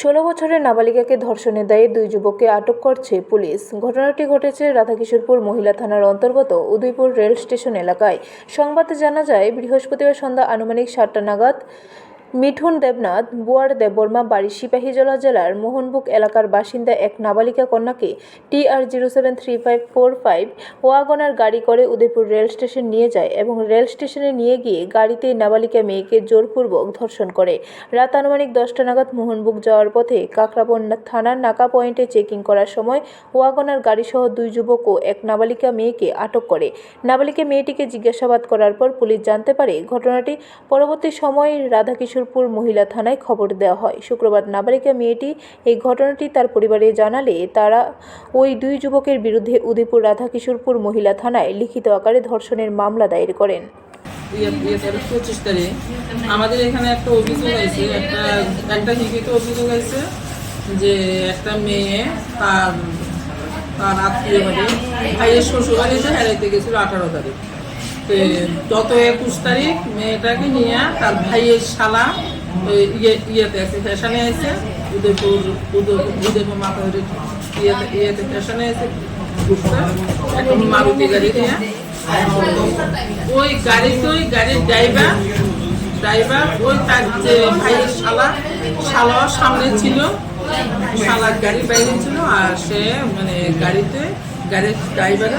ষোলো বছরের নাবালিকাকে ধর্ষণের দায়ে দুই যুবককে আটক করছে পুলিশ। ঘটনাটি ঘটেছে রাধাকিশোরপুর মহিলা থানার অন্তর্গত উদয়পুর রেল স্টেশন এলাকায়। সংবাদে জানা যায়, বৃহস্পতিবার সন্ধ্যা আনুমানিক সাতটা নাগাদ মিঠুন দেবনাথ, বুয়ার দেববর্মা বাড়ি সিপাহীজলা জেলার মোহনবুক এলাকার বাসিন্দা এক নাবালিকা কন্যাকে T R zero seven three five four five Wagon R গাড়ি করে উদয়পুর রেল স্টেশন নিয়ে যায় এবং রেল স্টেশনে নিয়ে গিয়ে গাড়িতে নাবালিকা মেয়েকে জোরপূর্বক ধর্ষণ করে। রাত আনুমানিক দশটা নাগাদ মোহনবুক যাওয়ার পথে কাকরাবন থানার নাকা পয়েন্টে চেকিং করার সময় ওয়াগনার গাড়িসহ দুই যুবক ও এক নাবালিকা মেয়েকে আটক করে। নাবালিকা মেয়েটিকে জিজ্ঞাসাবাদ করার পর পুলিশ জানতে পারে ঘটনাটি পরবর্তী সময়ে রাধাকিশোরপুর মহিলা থানায় খবর দেওয়া হয়। শুক্রবার নাবালিকা মেয়েটি এই ঘটনাটি তার পরিবারে জানালে তারা ওই দুই যুবকের বিরুদ্ধে উদয়পুর রাধাকিশোরপুর মহিলা থানায় লিখিত আকারে ধর্ষণের মামলা দায়ের করেন। পঁচিশ তারিখ আমাদের এখানে একটা অভিযোগ আছে, একটা একটা লিখিত অভিযোগ আছে যে একটা মেয়ে তার তার আত্মীয় বাড়ি ভাইয়ের শ্বশুর বাড়িতে হারাইতে গেছিল আঠারো তারিখ। গত একুশ তারিখ মেয়েটাকে নিয়ে তার ভাইয়ের শালা ইয়ে ইয়েতে আছে, ফ্যাশনে আছে, উদয়পুর উদয়পুর উদয়পুর মাথাদের ইয়েতে ইয়েতে ফ্যাশনে আছে এখন মারুতি গাড়ি নিয়ে ওই গাড়িতে, ওই গাড়ির ড্রাইভার ড্রাইভার, ওই তার যে ভাইয়ের শালা শালা সামনে ছিল, শালার গাড়ি বাইরে ছিল, আর সে মানে গাড়িতে, গাড়ির ড্রাইভারে।